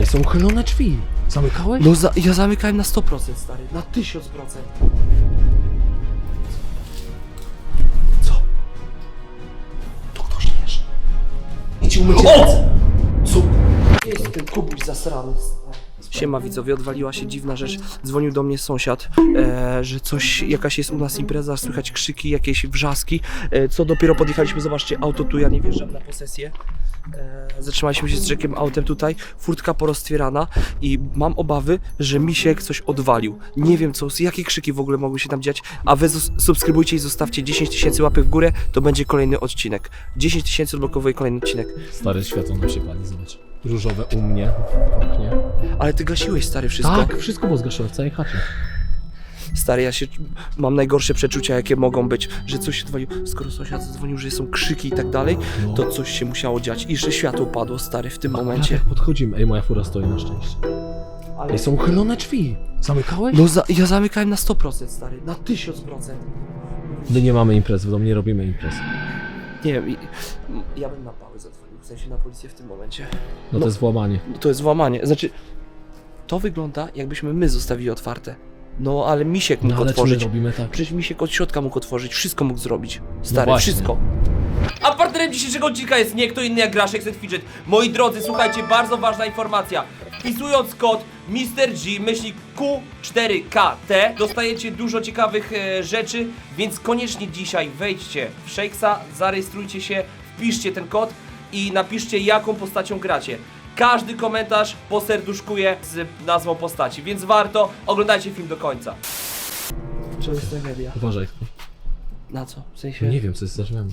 Ej, są uchylone drzwi. Zamykałeś? No za, ja zamykałem na 100% stary, na 1000%. Co? Tu ktoś leży. Idź umyć ręce. Co? Jest ten kubuś zasrany. Siema widzowie, odwaliła się dziwna rzecz. Dzwonił do mnie sąsiad, e, że coś, jakaś jest u nas impreza, słychać krzyki, jakieś wrzaski. E, co dopiero podjechaliśmy, zobaczcie, auto tu, ja nie wjeżdżam na posesję. E, zatrzymaliśmy się z Jackiem autem tutaj, furtka poroztwierana i mam obawy, że Misiek coś odwalił. Nie wiem co, jakie krzyki w ogóle mogły się tam dziać, a wy subskrybujcie i zostawcie 10 tysięcy łapek w górę, to będzie kolejny odcinek. 10 tysięcy odblokowuje kolejny odcinek. Stare światło nam się pali, zobacz. Różowe u mnie w oknie. Ale ty gasiłeś stary wszystko. Tak, wszystko było zgaszone w całej chacie. Stary, ja się mam najgorsze przeczucia, jakie mogą być, że coś się odwaliło. Skoro sąsiad zadzwonił, że są krzyki i tak dalej, No. to coś się musiało dziać i że światło padło, stary, w tym momencie. jak podchodzimy. Ej, moja fura stoi na szczęście. Ale... Ej, są uchylone drzwi. Zamykałeś? No za, ja zamykałem na 100%, stary, na 1000%. My nie mamy imprez, w domu nie robimy imprez. Nie wiem, i- ja bym na pałę zadzwonił, w sensie na policję w tym momencie. No, No. to jest włamanie. No to jest włamanie, znaczy, to wygląda jakbyśmy my zostawili otwarte. No ale Misiek mógł No ale czy my otworzyć. robimy tak? Przecież Misiek od środka mógł otworzyć, wszystko mógł zrobić. Stary, właśnie. wszystko. A partnerem dzisiejszego odcinka jest nie kto inny jak Graszek Set Fidget. Moi drodzy, słuchajcie, bardzo ważna informacja. Wpisując kod MrG myśli Q4KT dostajecie dużo ciekawych e, rzeczy, więc koniecznie dzisiaj wejdźcie w Shakesa, zarejestrujcie się, wpiszcie ten kod i napiszcie jaką postacią gracie. Każdy komentarz poserduszkuje z nazwą postaci, więc warto, oglądajcie film do końca. To jest tragedia. Uważaj. Na co? W sensie... Nie wiem, co jest za drzwiami.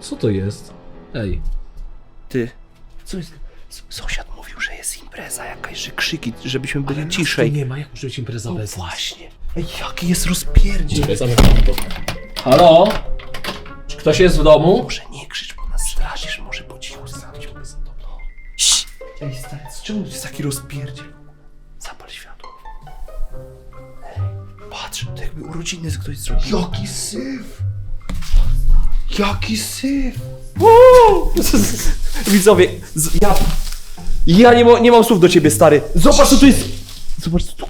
Co to jest? Ej, Ty. Co jest? S- Sąsiad mówił, że jest impreza jakaś, że krzyki, żebyśmy byli ale nas ciszej. nie ma, jak może być impreza No bez nas? właśnie. Ej, jaki jest rozpierdziel. Czekaj, zamykam to. Halo? Czy ktoś jest w domu? Może nie krzycz, bo straszysz, może po cichu go za tobą. Ś- Ej, stary, z czemu jest taki rozpierdziel? Zapal światło. Ej, patrz, to jakby urodziny z ktoś zrobił. Jaki syf! Jaki syf! Widzowie, z, ja... Ja nie, mo, nie mam słów do ciebie, stary. Zobacz, co tu jest... Zobacz, co tu...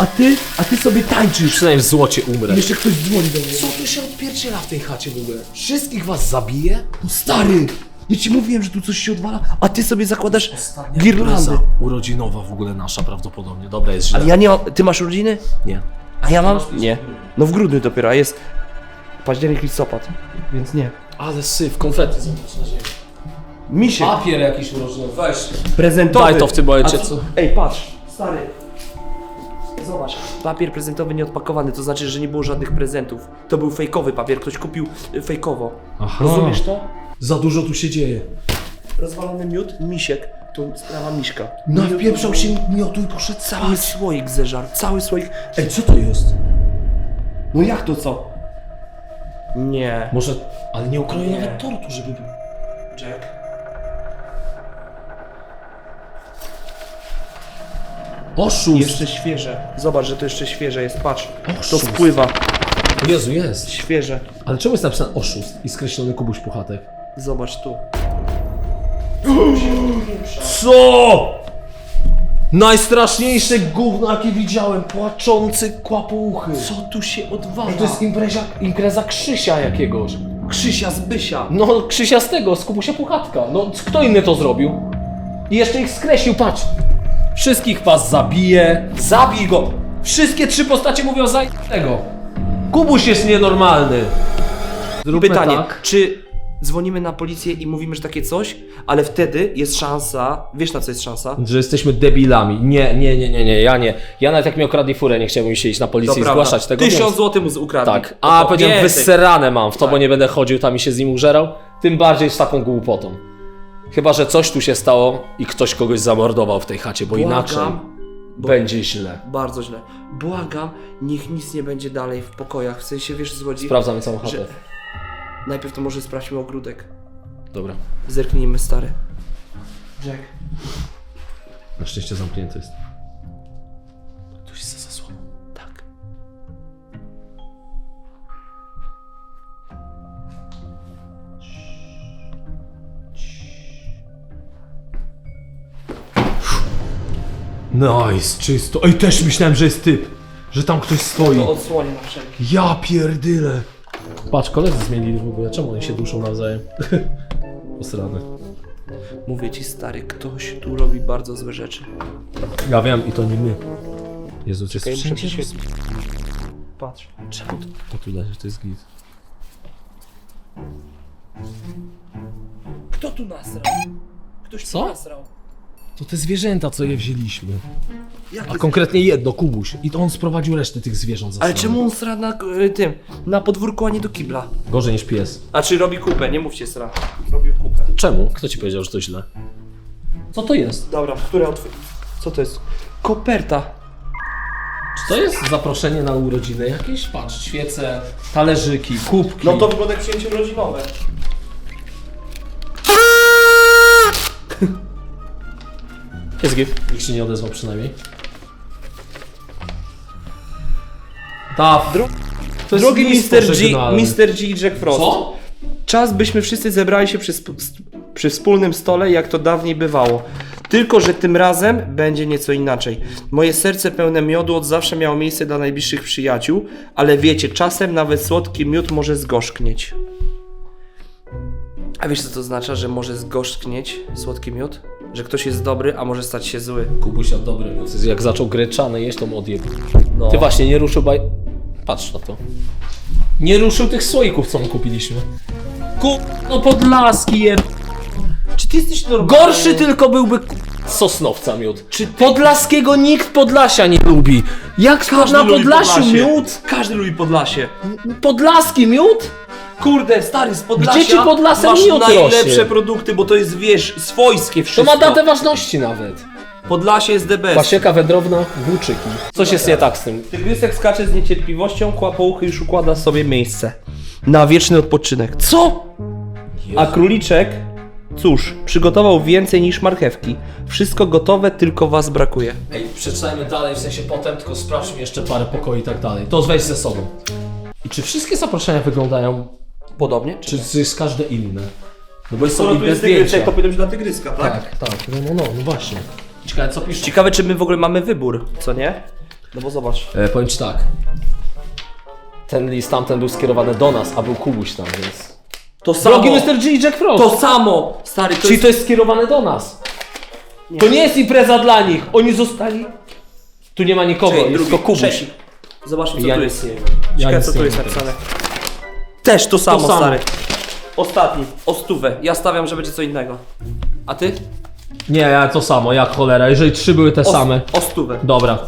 A ty, a ty sobie tańczysz. Przynajmniej w złocie umrę. Jeszcze ktoś dzwoni do mnie. Co tu się odpierdziela w tej chacie w ogóle? Wszystkich was zabije? No stary! Ja ci mówiłem, że tu coś się odwala, a ty sobie zakładasz girlandy. Impreza Urodzinowa w ogóle nasza prawdopodobnie. Dobra, jest źle. Ale ja nie mam. Ty masz urodziny? Nie. A ja mam? Nie. No w grudniu dopiero, a jest październik, listopad, więc nie. Ale syf, konfetti zobacz na ziemi. Misiek, Papier jakiś urodzinowy. Weź. prezentowy. Daj to w tym momencie, A co? Ej, patrz, stary. Zobacz, papier prezentowy nieodpakowany, to znaczy, że nie było żadnych prezentów. To był fejkowy papier, ktoś kupił y, fejkowo. Aha. Rozumiesz to? Za dużo tu się dzieje. Rozwalony miód, misiek, to sprawa miśka. Nawpieprzał się miotu i poszedł Cały słoik zeżarł, cały słoik. Ej, co to jest? No jak to co? Nie. Może... Ale nie ukroił Nie. nawet tortu, żeby był. Jack. Oszust! Jeszcze świeże. Zobacz, że to jeszcze świeże jest, patrz. To Oszust. wpływa. O Jezu, jest. Świeże. Ale czemu jest napisane oszust i skreślony Kubuś Puchatek? Zobacz tu. Co? Najstraszniejsze gówno, jakie widziałem. Płaczący kłapouchy. Co tu się odwala? To jest impreza, impreza Krzysia jakiegoś. Krzysia z Bysia. No, Krzysia z tego, z Kubusia Puchatka. No, kto inny to zrobił? I jeszcze ich skreślił, patrz. Wszystkich was zabije. Zabij go. Wszystkie trzy postacie mówią za tego. Kubuś jest nienormalny. Zróbmy Pytanie, tak. czy dzwonimy na policję i mówimy, że takie coś, ale wtedy jest szansa, wiesz na co jest szansa? Że jesteśmy debilami. Nie, nie, nie, nie, nie, ja nie. Ja nawet jak mi okradli furę, nie chciałbym się iść na policję i zgłaszać tego. Tysiąc złotych mu z- ukradli. Tak. A powiedziałem, więcej. wyserane mam w to, bo Tak. nie będę chodził tam i się z nim użerał. Tym bardziej z taką głupotą. Chyba, że coś tu się stało i ktoś kogoś zamordował w tej chacie, bo inaczej Błagam, bo- będzie źle. Bardzo źle. Błagam, niech nic nie będzie dalej w pokojach. W sensie, wiesz, co chodzi? Sprawdzamy całą chatę. Że- Najpierw to może sprawdźmy ogródek. Dobra. Zerknijmy, stary. Jack. Na szczęście zamknięty jest. Nice, czysto. Ej, też myślałem, że jest typ. Że tam ktoś stoi. To odsłonię na wszelki. Ja pierdyle. Patrz, koledzy zmienili w ogóle. Czemu oni się duszą nawzajem? Posrane. Mówię ci stary, ktoś tu robi bardzo złe rzeczy. Ja wiem i to nie my. Jezu, jest Czekaj, muszę wszędzie. Patrz. Czemu to, to tu leży? To jest git. Kto tu nasrał? Ktoś Co? tu nasrał. To te zwierzęta, co je wzięliśmy. A konkretnie jedno, Kubuś. I to on sprowadził resztę tych zwierząt za Ale czemu on sra na y, tym, na podwórku, a nie do kibla? Gorzej niż pies. A czy robi kupę, nie mówcie sra. Robił kupę. Czemu? Kto ci powiedział, że to źle? Co to jest? Dobra, które otworzy? Co to jest? Koperta. Czy to jest zaproszenie na urodziny jakieś? Patrz, świece, talerzyki, kubki. No to wygląda jak przyjęcie urodzinowe. Jest git. Nikt się nie odezwał przynajmniej. Ta, Dru- to jest Drogi list Mr. G, pożegnalny. Mr. G i Jack Frost. Co? Czas byśmy wszyscy zebrali się przy, sp- przy wspólnym stole, jak to dawniej bywało. Tylko, że tym razem będzie nieco inaczej. Moje serce pełne miodu od zawsze miało miejsce dla najbliższych przyjaciół, ale wiecie, czasem nawet słodki miód może zgorzknieć. A wiesz co to oznacza, że może zgorzknieć słodki miód? Że ktoś jest dobry, a może stać się zły. Kubusia dobry. Jak zaczął gryczane jeść, to mu odjeb... No. Ty właśnie nie ruszył baj... Patrz na to. Nie ruszył tych słoików, co my kupiliśmy. Ku... No podlaski je... Czy ty jesteś normalny? Gorszy tylko byłby ku- sosnowca miód. Czy Podlaskiego nikt Podlasia nie lubi. Jak Każdy na Podlasiu miód? Każdy lubi Podlasie. Podlaski miód? Kurde, stary, z Podlasia Gdzie ci pod lasem masz miód najlepsze rośnie? produkty, bo to jest, wiesz, swojskie To wszystko. ma datę ważności nawet. Podlasie jest the best. Pasieka wędrowna, włóczyki. Coś jest nie tak z tym. Tygrysek skacze z niecierpliwością, kłapouchy już układa sobie miejsce. Na wieczny odpoczynek. Co? A króliczek, cóż, przygotował więcej niż marchewki. Wszystko gotowe, tylko was brakuje. Ej, przeczytajmy dalej, w sensie potem, tylko sprawdźmy jeszcze parę pokoi i tak dalej. To weź ze sobą. I czy wszystkie zaproszenia wyglądają, Podobnie? czy jest każde inne? No bo jest Skoro są inne zdjęcia. to powinno być dla tygryska, tak? Tak, tak, no, no, no, no właśnie. Ciekawe co pisze. Ciekawe, czy my w ogóle mamy wybór, co nie? No bo zobacz. E, powiem ci tak. Ten list tamten był skierowany do nas, a był Kubuś tam, więc... To samo. Drogi Mr. G i Jack Frost! To samo! Stary, to Czyli jest... to jest skierowane do nas. To nie jest impreza dla nich. Oni zostali... Tu nie ma nikogo, Czekaj, jest drugi, tylko Kubuś. trzeci. Zobaczmy, co Ja tu nic jest. nie wiem. Ciekawe, nic co tu nie jest wiem napisane. Też to samo, samo. stary. Ostatni, o stówę. Ja stawiam, że będzie co innego. A ty? Nie, ja to samo, jak cholera. Jeżeli trzy były te O, same. O stówę. Dobra.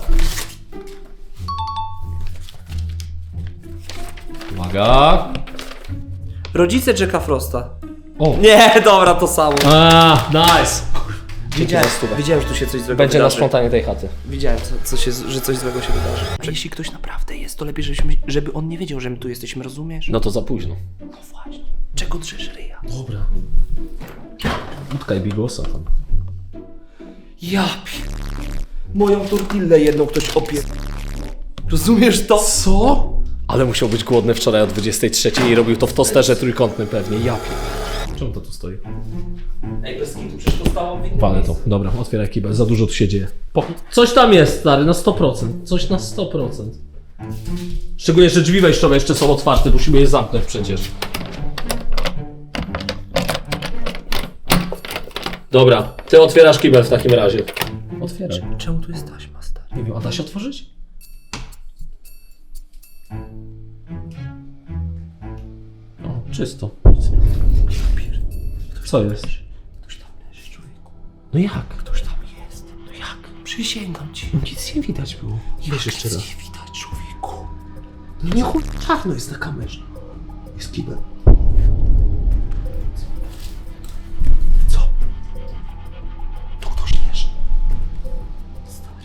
Uwaga. Rodzice Jacka Frosta. O. Nie, dobra, to samo. A, nice. Stówę. wiedziałem, że tu się coś złego Będzie na wydarzy. sprzątanie tej chaty. Widziałem, co, co się, że coś złego się wydarzy. A jeśli ktoś naprawdę jest, to lepiej, żebyśmy, żeby on nie wiedział, że my tu jesteśmy, rozumiesz? No to za późno. No właśnie. Czego drzesz ryja? Dobra. Utkaj bigosa tam. Ja pier... Moją tortillę jedną ktoś opie... Rozumiesz to? Co? Ale musiał być głodny wczoraj o 23 i robił to w tosterze trójkątnym pewnie. Ja pier... Czemu to tu stoi? Ej, bez kitu, przecież to stało w innym Walę to. miejscu. Dobra, otwieraj kibel. Za dużo tu się dzieje. Po... Coś tam jest, stary, na 100%. Coś na 100%. Szczególnie, że drzwi wejściowe jeszcze są otwarte. Musimy je zamknąć przecież. Dobra, ty otwierasz kibel w takim razie. Otwieraj. Czemu tu jest taśma, stary? Nie wiem, a da się otworzyć? O, czysto. Nic nie ma. Co jest? Ktoś tam leży, człowieku. No jak? Ktoś tam jest. No jak? Przysięgam ci. Nic nie widać było. Weź jeszcze Nic raz. nie widać, człowieku. No nie chuj, czarno jest na kamerze. Jest kibel. Co? Tu ktoś leży. Stary.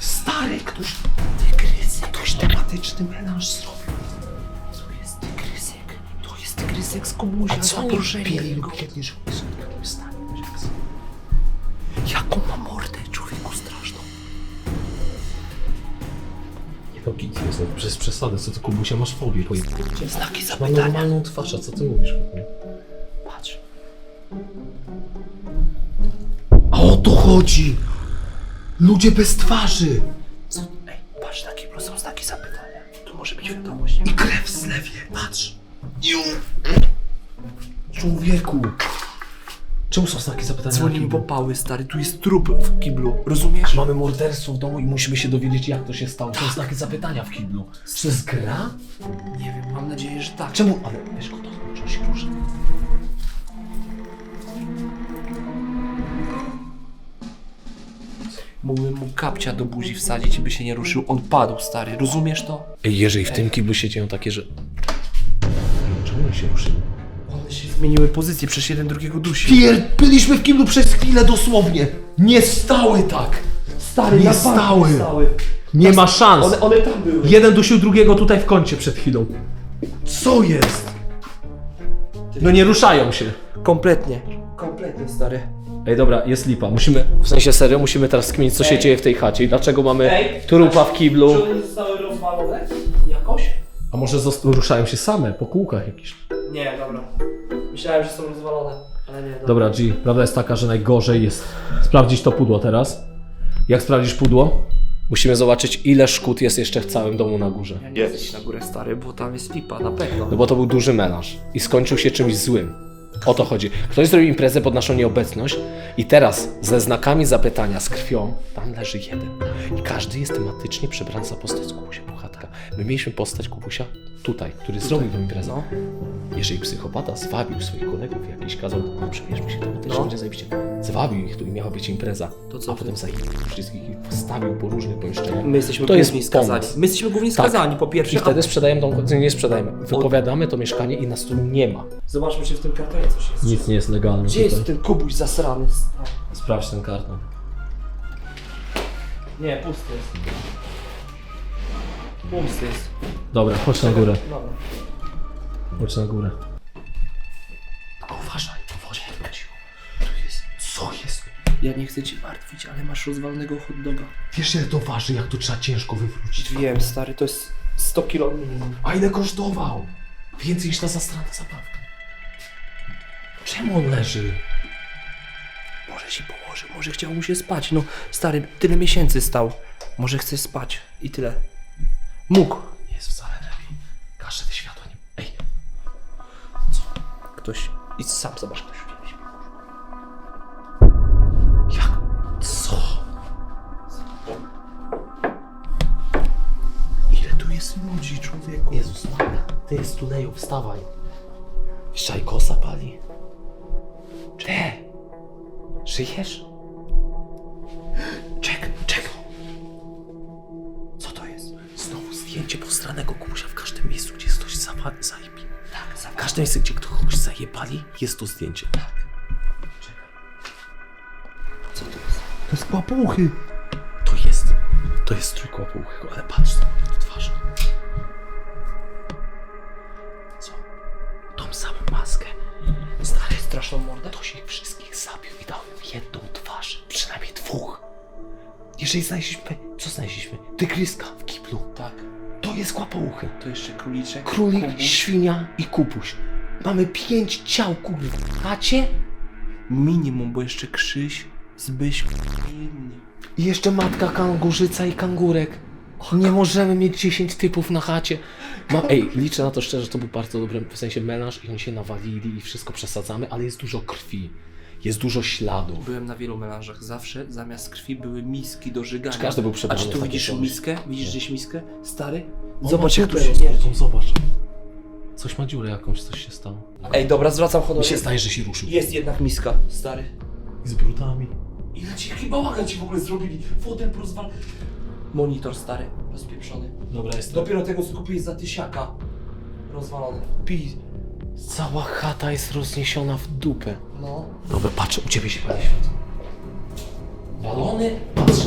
Stary, ktoś... Tygrysek. Ktoś tematyczny melanż zrobił. Jest tygrysek z komusia. zaproszenie jego. kiedyś, że oni są w takim stanie? Jaką ma mordę, człowieku, straszną. Nie no, git jest, no, przez przesadę, co ty Kubusia masz fobię, pojeb... Znaki Ma zapytania. normalną twarz, a co ty mówisz? Patrz. A o, to chodzi? Ludzie bez twarzy. Ej, patrz, kiblu są znaki zapytania. Tu może być wiadomość. I krew w zlewie, patrz. Iu. Człowieku. Czemu są znaki zapytania? Dzwonimy po pały, stary, tu jest trup w kiblu, rozumiesz? Mamy morderstwo w domu i musimy się dowiedzieć, jak to się stało. Są znaki zapytania w kiblu. Czy to jest gra? Nie wiem, mam nadzieję, że tak. Czemu? Ale wiesz, kto to się ruszy. Mógłbym mu kapcia do buzi wsadzić i by się nie ruszył. On padł, stary, rozumiesz to? Ej, jeżeli w tym kiblu się dzieją takie, że... Czemu on się ruszył? One się zmieniły pozycje, przecież jeden drugiego dusi. Pier... Byliśmy w kiblu przez chwilę dosłownie. Nie stały tak. Stary, Nie na bank stały. stały. Nie ma szans! One, one tam były. Jeden dusił drugiego tutaj w kącie przed chwilą. Co jest? No nie ruszają się. Kompletnie. Kompletnie, stary. Ej, dobra, jest lipa. Musimy, w sensie serio, musimy teraz skminić, co się dzieje w tej chacie i dlaczego mamy Ej, trupa w kiblu. Czy one zostały rozwalone? Jakoś? A może zost- ruszają się same, po kółkach jakiś. Nie, dobra. Myślałem, że są rozwalone, ale nie. Dobra, G, prawda jest taka, że najgorzej jest sprawdzić to pudło teraz. Jak sprawdzisz pudło? Musimy zobaczyć, ile szkód jest jeszcze w całym domu na górze. Ja nie chcę iść na górę, stary, bo tam jest lipa, na pewno. No bo to był duży melanż i skończył się czymś złym. O to chodzi. Ktoś zrobił imprezę pod naszą nieobecność i teraz ze znakami zapytania, z krwią, tam leży jeden. I każdy jest tematycznie przebrany za postać Kubusia Puchatka. My mieliśmy postać Kubusia tutaj, który zrobił tę imprezę. No. Jeżeli psychopata zwabił swoich kolegów, jakiś kazał, no przebierzmy się tematycznie, No. będzie zajebiście. Zwabił ich tu i miała być impreza. To co A potem zajebał wszystkich i postawił po różnych pomieszczeniach. My jesteśmy To jest głównie skazani. pomysł. My jesteśmy głównie Tak. skazani, po pierwsze. I a- wtedy sprzedajemy dom, nie sprzedajemy. Wypowiadamy to mieszkanie i nas tu nie ma. Zobaczmy, czy w tym kartonie coś jest. Nic nie jest legalne. Gdzie jest ten kubuś zasrany? stary? Sprawdź ten karton. Nie, pusty jest. Pusty jest. Dobra, chodź na górę. Dobra. Chodź na górę. Tylko uważaj, uważaj. Tu jest. Co jest? Ja nie chcę cię martwić, ale masz rozwalonego hot doga. Wiesz ile to waży, jak to trzeba ciężko wywrócić? Wiem, stary, to jest 100 kilo minimum. A ile kosztował? Więcej niż ta zastrana zabawka. Czemu on leży? Może się położy, może chciał mu się spać. No, stary, tyle miesięcy stał. Może chce spać i tyle. Mógł. Nie jest wcale lepiej. Gaszę te światła nie... Ej, Ktoś. I sam zobacz, ktoś śpi. jak? Co? Ile tu jest ludzi, człowieku? Jezus Maria, ty jest tuleju, wstawaj. Szajkosa pali. Ty! Żyjesz? Zdjęcie postranego Kubusia w każdym miejscu, gdzie jest ktoś zapa- zajebi. Tak, w każdym miejscu, gdzie kogoś zajebali, jest to zdjęcie. Tak. Co to jest? To jest papuchy. To jest. To jest trójkoła półchego, ale patrz na twarz. Co? Tą samą maskę. Stary, Straszną mordę? ktoś ich wszystkich zabił i dał im jedną twarz. Przynajmniej dwóch. Jeżeli znaleźliśmy... Co znaleźliśmy? Tygryska w kiblu. Tak. To jest kłapouchy. To jeszcze króliczek. Królik, kubuś. świnia i kupuś. Mamy pięć ciał, kurwa. Macie? Minimum, bo jeszcze Krzyś, Zbyś i inni. I jeszcze matka kangurzyca i kangurek. Nie możemy mieć 10 typów na chacie. Ma... Ej, liczę na to szczerze, że to był bardzo dobry, w sensie melanż i oni się nawalili i wszystko przesadzamy, ale jest dużo krwi. Jest dużo śladów. Byłem na wielu melanżach. Zawsze zamiast krwi były miski do żygania. Czy każdy był A przebrany czy w tu takie widzisz coś? miskę? Widzisz gdzieś miskę? Stary? On Zobacz ma jak tu dziurę się rozbitą, Zobacz. Coś ma dziurę jakąś, coś się stało. Ej, dobra, zwracam honor. Mi się zdaje, że się ruszył. Jest jednak miska, stary. I z brudami. Ile ci chyba bałagan ci w ogóle zrobili? Fotel porozwal... Monitor stary, rozpieprzony. Dobra, jest Dopiero tego co kupiłeś za tysiaka. Rozwalony. Pij. Cała chata jest rozniesiona w dupę. No. Dobra, patrz, u ciebie się pali świat. Balony? Patrz.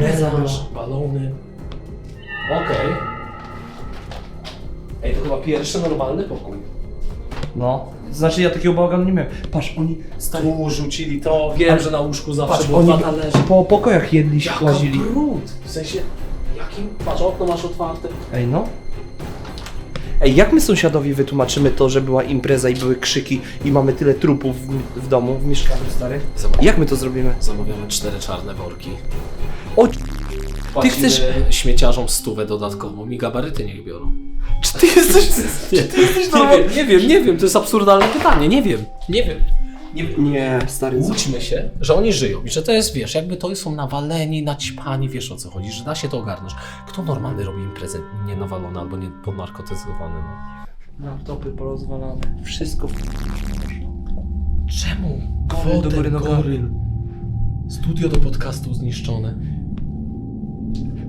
Melanż, balony. Okej. Ej, to chyba pierwszy normalny pokój. No. Znaczy ja takiego bałaganu nie miałem. Patrz, oni stary... Tu rzucili to, wiem, że na łóżku zawsze Patrz, było oni dwa talerze. po pokojach jedli się Jaka łazili. brud! W sensie, jakim? Patrz, okno masz otwarte. Ej no. Ej, jak my sąsiadowi wytłumaczymy to, że była impreza i były krzyki i mamy tyle trupów w, w domu, w mieszkaniu, stary? Zobacz. Jak my to zrobimy? Zamawiamy cztery czarne worki. O, Płacimy chcesz- śmieciarzom stówę dodatkową i gabaryty niech biorą. czy ty jesteś... Nie, nie wiem, nie wiem, nie wiem, to jest absurdalne pytanie, nie wiem, nie wiem. Nie. Nie, stary, co? Łudźmy się, że oni żyją i że to jest, wiesz, jakby to są nawaleni, naćpani, wiesz o co chodzi, że da się to ogarnąć. Kto normalny robi imprezę nie nawalony albo nie podnarkotyzowany? No? Laptopy porozwalane, wszystko... Czemu? Goryl do góry nogami. goryl. Studio do podcastu zniszczone.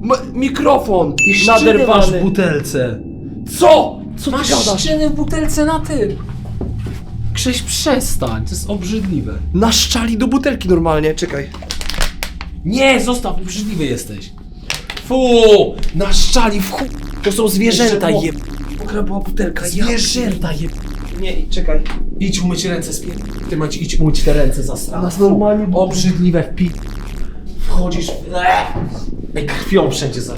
M- mikrofon! masz Naderwany! w butelce. Co? Co ty Masz gadasz? w butelce na tym. Krzyś, przestań, to jest obrzydliwe. Naszczali do butelki normalnie, czekaj. Nie, zostaw, obrzydliwy jesteś. Fu, naszczali w chuj. To są zwierzęta je... Mokra była butelka, ja... Zwierzęta je... Nie, czekaj. Idź umyć ręce z Ty macie idź umyć te ręce za. Nas normalnie. Obrzydliwe w pi... Wchodzisz... Ej, krwią wszędzie za...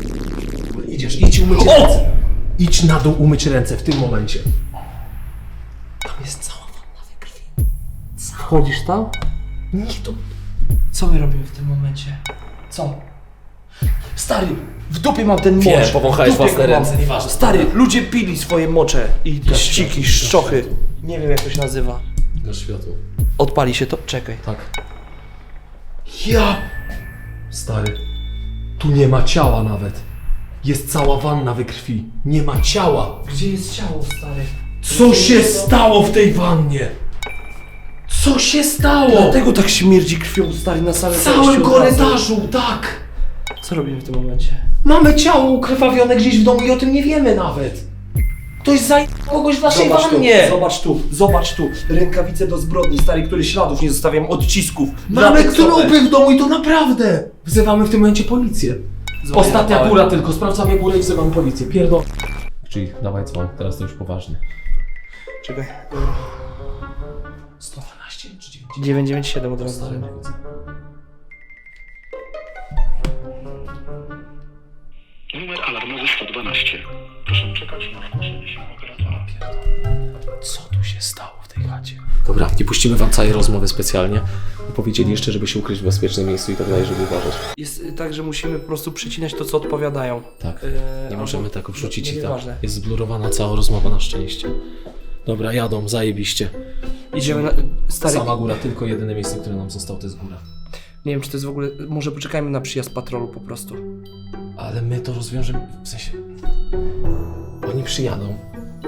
Idziesz, idź umyć ręce. Idź na dół umyć ręce w tym momencie. Wchodzisz tam? Nie, to... Co my robimy w tym momencie? Co? Stary, w dupie mam ten mocz. Wiem, powąchałeś W dupie własne go mam. ręce, nieważne. Stary, ludzie pili swoje mocze i ściki, szczochy. Nie wiem jak to się nazywa. Na światło. Odpali się to? Czekaj. Tak. Ja! Stary, tu nie ma ciała nawet. Jest cała wanna we krwi. Nie ma ciała. Gdzie jest ciało, stary? Co się stało w tej wannie? Co się stało? Dlatego tak śmierdzi krwią, stary, na samym W całym razu. korytarzu, tak! Co robimy w tym momencie? Mamy ciało ukrwawione gdzieś w domu i o tym nie wiemy nawet. Ktoś zaj... kogoś w naszej Zobacz tu, wannie. zobacz tu, zobacz tu. Rękawice do zbrodni, stary, które śladów nie zostawiam, odcisków. Mamy Lateksowe. trupy w domu i to naprawdę. Wzywamy w tym momencie policję. Dzwonię Ostatnia na góra tylko, sprawdzamy górę i wzywamy policję. Pierdo... Czyli dawaj dzwoń, teraz to już poważnie. Czekaj. 112 czy 9? 997 od razu. Stary, Numer alarmowy 112. Proszę czekać na zgłoszenie się operatora. Co tu się stało w tej chacie? Dobra, nie puścimy wam całej rozmowy specjalnie. Powiedzieli jeszcze, żeby się ukryć w bezpiecznym miejscu i tak dalej, żeby uważać. Jest y, tak, że musimy po prostu przycinać to, co odpowiadają. Tak. Eee, Nie albo- możemy tego wrzucić i tak. nieważne. Jest zblurowana cała rozmowa na szczęście. Dobra, jadą, zajebiście. Idziemy na... Stary, Sama góra, tylko jedyne miejsce, które nam zostało, to jest góra. nie wiem, czy to jest w ogóle... Może poczekajmy na przyjazd patrolu po prostu. Ale my to rozwiążemy, w sensie... Oni przyjadą,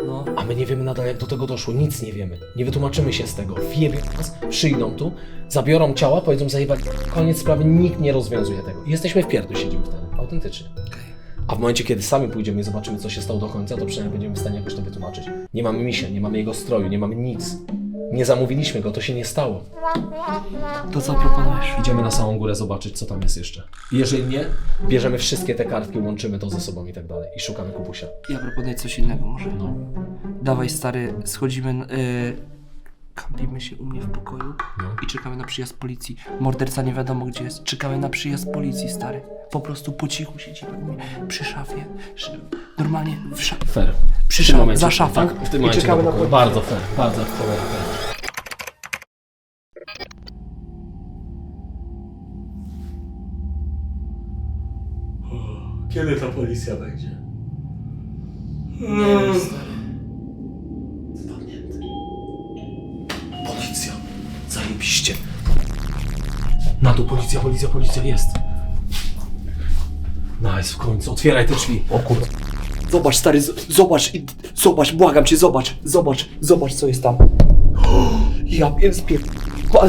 No. a my nie wiemy nadal jak do tego doszło, nic nie wiemy. Nie wytłumaczymy się z tego. Wiemy nas, przyjdą tu, zabiorą ciała, powiedzą zajebać, koniec sprawy, nikt nie rozwiązuje tego. I jesteśmy w pierdol siedzimy wtedy, autentycznie. A w momencie, kiedy sami pójdziemy i zobaczymy, co się stało do końca, to przynajmniej będziemy w stanie jakoś to wytłumaczyć. Nie mamy misia, nie mamy jego stroju, nie mamy nic. Nie zamówiliśmy go, to się nie stało. To co proponujesz? Idziemy na samą górę zobaczyć, co tam jest jeszcze. Jeżeli nie, bierzemy wszystkie te kartki, łączymy to ze sobą i tak dalej. I szukamy Kubusia. Ja proponuję coś innego może. No. Dawaj, stary, schodzimy... Yy... Kampimy się u mnie w pokoju No. i czekamy na przyjazd policji. Morderca nie wiadomo gdzie jest. Czekamy na przyjazd policji, stary. Po prostu po cichu siedzimy u mnie przy szafie. Szy- Normalnie w szafie. Fair. Przy W tym szaf- momencie- za szafą Tak, w tym i momencie czekamy na na policję. Bardzo fair, bardzo fair. fair. Kiedy ta policja będzie? Spadnięty. Policja. Zajebiście. Na dół policja, policja, policja jest. Nice, w końcu. Otwieraj te drzwi. O kurde. Zobacz, stary, zobacz, i- zobacz, błagam cię, zobacz, zobacz, zobacz, co jest tam. Ja pier...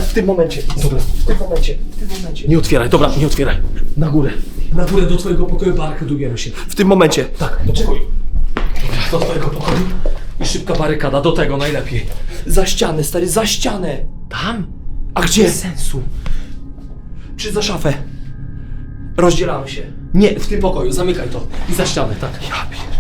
W tym momencie, Dobra. w tym momencie, w tym momencie. Nie otwieraj, dobra, nie otwieraj. Na górę. Na górę do twojego pokoju barykadujemy się. W tym momencie. Tak, do pokoju. Dobra, do twojego pokoju. I szybka barykada, do tego najlepiej. Za ścianę, stary, za ścianę. Tam? A gdzie? Bez sensu. Czy za szafę? Rozdzielamy się. Nie, w tym pokoju, zamykaj to. I za ścianę, tak. Ja pier...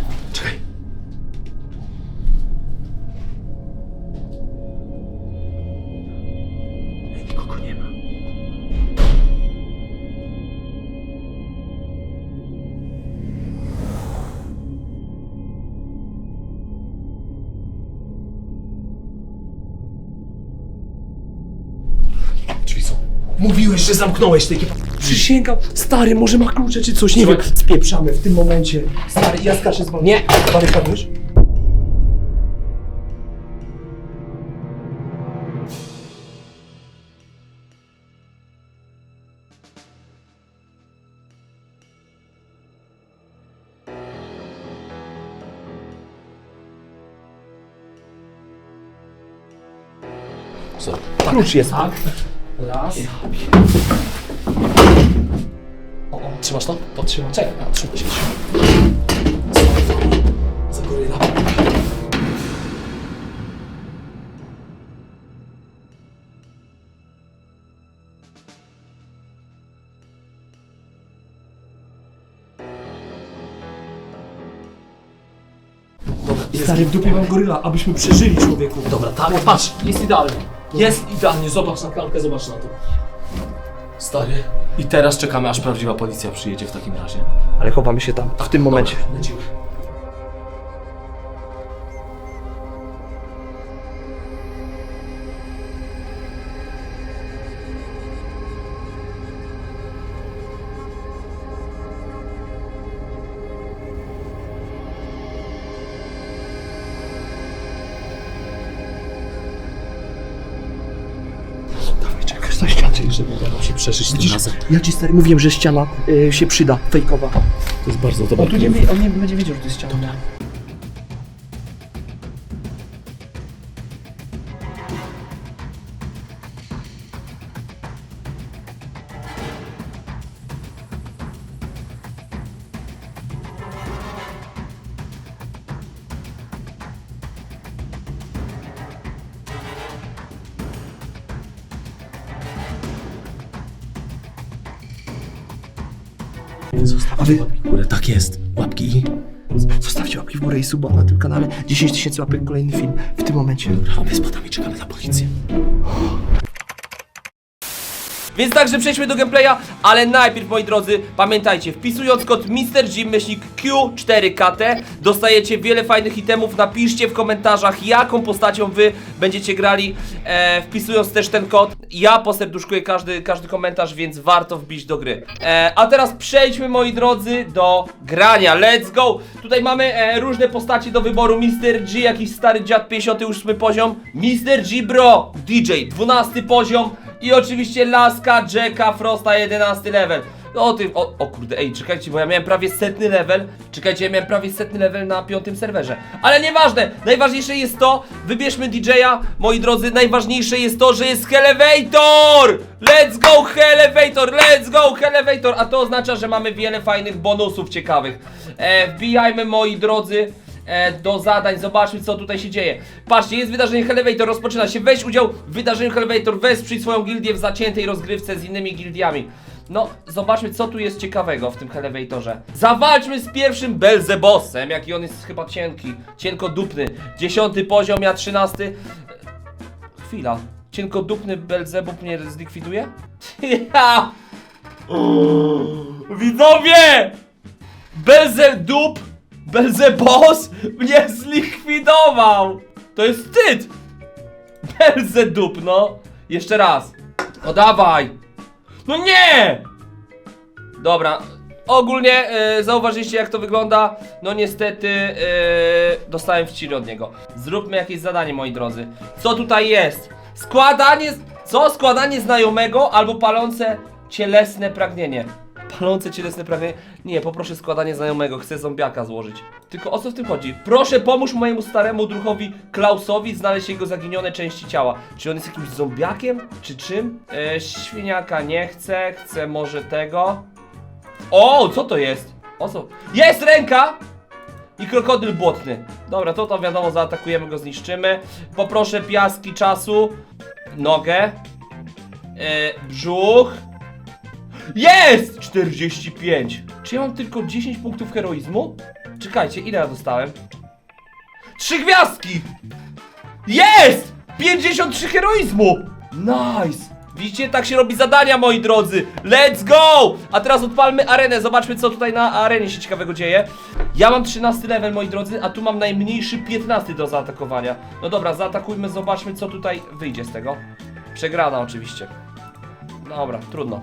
Mówiłeś, że zamknąłeś tej Przysięgam, stary, może ma klucze czy coś, nie wiem. Spieprzamy w tym momencie. Stary, ja skaczę z balkonu. Nie. Barykadujesz? Klucz jest. Tak. Raz. O, o, trzymasz to? To trzymam. Czekaj, a, trzymaj się. Za. Stary, w dupie mam goryla, abyśmy przeżyli człowieku. Dobra, tak, patrz, jest idealnie. Jest idealnie, zobacz na klamkę, zobacz na to. Stary. I teraz czekamy, aż prawdziwa policja przyjedzie w takim razie. Ale chowamy się tam, w tym momencie. Dobra, lecimy. Tym razem. ja ci stary mówiłem, że ściana y, się przyda, fejkowa. To jest bardzo dobra On tu nie, wie, on nie będzie wiedział, że to jest ściana. Suba na tym kanale. 10 tysięcy łapek, kolejny film w tym momencie. Chowamy spadami, czekamy na policję. Więc także przejdźmy do gameplaya, ale najpierw moi drodzy, pamiętajcie, wpisując kod MrG myślnik Q4KT dostajecie wiele fajnych itemów, napiszcie w komentarzach jaką postacią wy będziecie grali, e, wpisując też ten kod, ja poserduszkuję każdy, każdy komentarz, więc warto wbić do gry. E, a teraz przejdźmy moi drodzy do grania, let's go! Tutaj mamy e, różne postacie do wyboru, Mr. G, jakiś stary dziad 58 poziom, Mr. G Bro, DJ 12 poziom, i oczywiście Laska, Jacka, Frosta 11 level. O ty, o, o kurde, ej, czekajcie, bo ja miałem prawie setny level. Czekajcie, ja miałem prawie setny level na piątym serwerze. Ale nieważne, najważniejsze jest to, wybierzmy DJ-a, moi drodzy, najważniejsze jest to, że jest Elevator! Let's go Elevator, let's go Elevator! A to oznacza, że mamy wiele fajnych bonusów ciekawych. E, wbijajmy, moi drodzy, do zadań. Zobaczmy, co tutaj się dzieje. Patrzcie, jest wydarzenie Elevator, rozpoczyna się. Weź udział w wydarzeniu Elevator, wesprzyj swoją gildię w zaciętej rozgrywce z innymi gildiami. No, zobaczmy, co tu jest ciekawego w tym Elevatorze. Zawalczmy z pierwszym Belzebossem, jaki on jest chyba cienki, cienkodupny. Dziesiąty poziom, ja trzynasty. E, Chwila. Cienkodupny Belzebub mnie zlikwiduje? Ja! Widzowie! Belzedup, Belzebos mnie zlikwidował! To jest wstyd! Belzedup, no! Jeszcze raz. No dawaj! No nie! Dobra. Ogólnie e, zauważyliście jak to wygląda. No niestety e, dostałem wciry od niego. Zróbmy jakieś zadanie moi drodzy. Co tutaj jest? Składanie... Co? Składanie znajomego albo palące cielesne pragnienie. Palące cielesne pragnienie. Nie, poproszę składanie znajomego, chcę zombiaka złożyć. Tylko o co w tym chodzi? Proszę pomóż mojemu staremu druhowi Klausowi znaleźć jego zaginione części ciała. Czy on jest jakimś zombiakiem? Czy czym? E, świniaka nie chcę, chcę może tego. O, co to jest? O co? Jest ręka! I krokodyl błotny. Dobra, to to wiadomo, zaatakujemy go, zniszczymy. Poproszę piaski czasu. Nogę. E, brzuch. Jest! 45. Czy ja mam tylko 10 punktów heroizmu? Czekajcie, ile ja dostałem? Trzy gwiazdki! Jest! 53 heroizmu! Nice! Widzicie, tak się robi zadania, moi drodzy! Let's go! A teraz odpalmy arenę, zobaczmy co tutaj na arenie się ciekawego dzieje. Ja mam 13 level, moi drodzy, a tu mam najmniejszy 15 do zaatakowania. No dobra, zaatakujmy, zobaczmy co tutaj wyjdzie z tego. Przegrana oczywiście. Dobra, trudno.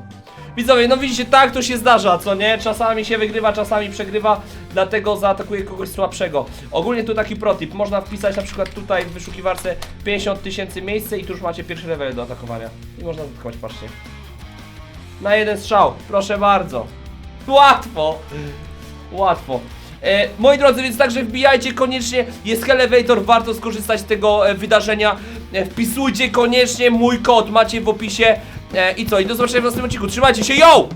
Widzowie, no widzicie, tak to się zdarza, co nie? Czasami się wygrywa, czasami przegrywa, dlatego zaatakuje kogoś słabszego. Ogólnie tu taki protip, można wpisać na przykład tutaj w wyszukiwarce 50 tysięcy miejsce i tu już macie pierwszy level do atakowania. I można zaatakować, patrzcie. Na jeden strzał, proszę bardzo. Łatwo. Łatwo. E, moi drodzy, więc także wbijajcie koniecznie, jest Elevator, warto skorzystać z tego e, wydarzenia. E, wpisujcie koniecznie mój kod, macie w opisie. E, I co, i do zobaczenia w następnym odcinku. Trzymajcie się, yo!